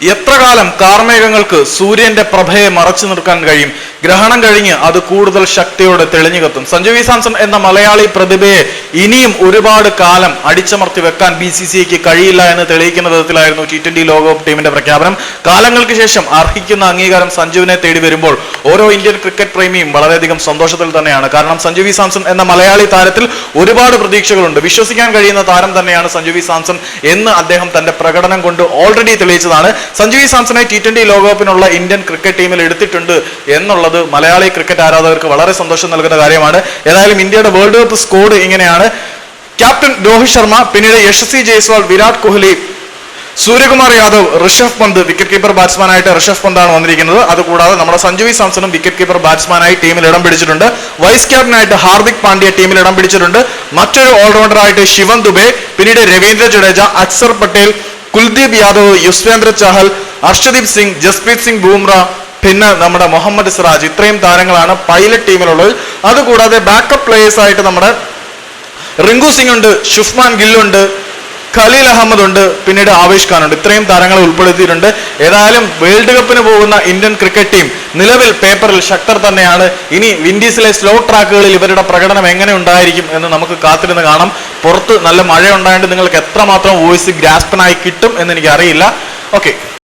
എത്ര കാലം കാർമേഘങ്ങൾക്ക് സൂര്യന്റെ പ്രഭയെ മറച്ചു നിർക്കാൻ കഴിയും? ഗ്രഹണം കഴിഞ്ഞ് അത് കൂടുതൽ ശക്തിയോടെ തെളിഞ്ഞു കത്തും. സഞ്ജു വി സാംസൺ എന്ന മലയാളി പ്രതിഭയെ ഇനിയും ഒരുപാട് കാലം അടിച്ചമർത്തി വെക്കാൻ ബി സി സിക്ക് കഴിയില്ല എന്ന് തെളിയിക്കുന്ന വിധത്തിലായിരുന്നു ടി ട്വന്റി ലോകകപ്പ് ടീമിന്റെ പ്രഖ്യാപനം. കാലങ്ങൾക്ക് ശേഷം അർഹിക്കുന്ന അംഗീകാരം സഞ്ജുവിനെ തേടി വരുമ്പോൾ ഓരോ ഇന്ത്യൻ ക്രിക്കറ്റ് പ്രേമിയും വളരെയധികം സന്തോഷത്തിൽ തന്നെയാണ്. കാരണം സഞ്ജു വി സാംസൺ എന്ന മലയാളി താരത്തിൽ ഒരുപാട് പ്രതീക്ഷകളുണ്ട്. വിശ്വസിക്കാൻ കഴിയുന്ന താരം തന്നെയാണ് സഞ്ജു വി സാംസൺ എന്ന് അദ്ദേഹം തന്റെ പ്രകടനം കൊണ്ട് ഓൾറെഡി തെളിയിച്ചതാണ്. സഞ്ജു വി സാംസണെ ടി ട്വന്റി ലോകകപ്പിനുള്ള ഇന്ത്യൻ ക്രിക്കറ്റ് ടീമിൽ എടുത്തിട്ടുണ്ട് എന്നുള്ളത് മലയാളി ക്രിക്കറ്റ് ആരാധകർക്ക് വളരെ സന്തോഷം നൽകുന്ന കാര്യമാണ്. ഏതായാലും ഇന്ത്യയുടെ വേൾഡ് കപ്പ് സ്കോഡ് ഇങ്ങനെയാണ്. ക്യാപ്റ്റൻ രോഹിത് ശർമ്മ പിന്നീട് യശസ്വി ജയ്സ്വാൾ വിരാട് കോഹ്ലി സൂര്യകുമാർ യാദവ് ഋഷഭ് പന്ത് വിക്കറ്റ് കീപ്പർ ബാറ്റ്സ്മാനായിട്ട് ഋഷഭ് പന്താണ് വന്നിരിക്കുന്നത്. അതുകൂടാതെ നമ്മുടെ സഞ്ജു വി സാംസണും വിക്കറ്റ് കീപ്പർ ബാറ്റ്സ്മാനായി ടീമിൽ ഇടം പിടിച്ചിട്ടുണ്ട്. വൈസ് ക്യാപ്റ്റനായിട്ട് ഹാർദിക് പാണ്ഡ്യ ടീമിൽ ഇടം പിടിച്ചിട്ടുണ്ട്. മറ്റൊരു ഓൾറൗണ്ടറായിട്ട് ശിവൻ ദുബെ പിന്നീട് രവീന്ദ്ര ജഡേജ അക്സർ പട്ടേൽ കുൽദീപ് യാദവ് യുസ്വേന്ദ്ര ചഹൽ അർഷദീപ് സിംഗ് ജസ്പ്രീത് സിംഗ് ബൂംറ പിന്നെ നമ്മുടെ മുഹമ്മദ് സിറാജ്. ഇത്രയും താരങ്ങളാണ് പൈലറ്റ് ടീമിലുള്ളത്. അതുകൂടാതെ ബാക്കപ്പ് പ്ലേയേഴ്സ് ആയിട്ട് നമ്മുടെ റിങ്കു സിംഗ് ഉണ്ട് ഷുഫ്മാൻ ഗില്ലുണ്ട് ഖലീൽ അഹമ്മദ് ഉണ്ട് പിന്നീട് ആവേശ് ഖാൻ ഉണ്ട്. ഇത്രയും താരങ്ങളെ ഉൾപ്പെടുത്തിയിട്ടുണ്ട്. ഏതായാലും വേൾഡ് കപ്പിന് പോകുന്ന ഇന്ത്യൻ ക്രിക്കറ്റ് ടീം നിലവിൽ പേപ്പറിൽ ശക്തർ തന്നെയാണ്. ഇനി വിൻഡീസിലെ സ്ലോ ട്രാക്കുകളിൽ ഇവരുടെ പ്രകടനം എങ്ങനെ ഉണ്ടായിരിക്കും എന്ന് നമുക്ക് കാത്തിരുന്ന് കാണാം. പുറത്ത് നല്ല മഴ ഉണ്ടായതുകൊണ്ട് നിങ്ങൾക്ക് എത്രമാത്രം വോയിസ് ഗ്രാസ്പനായി കിട്ടും എന്ന് എനിക്ക് അറിയില്ല ഓക്കെ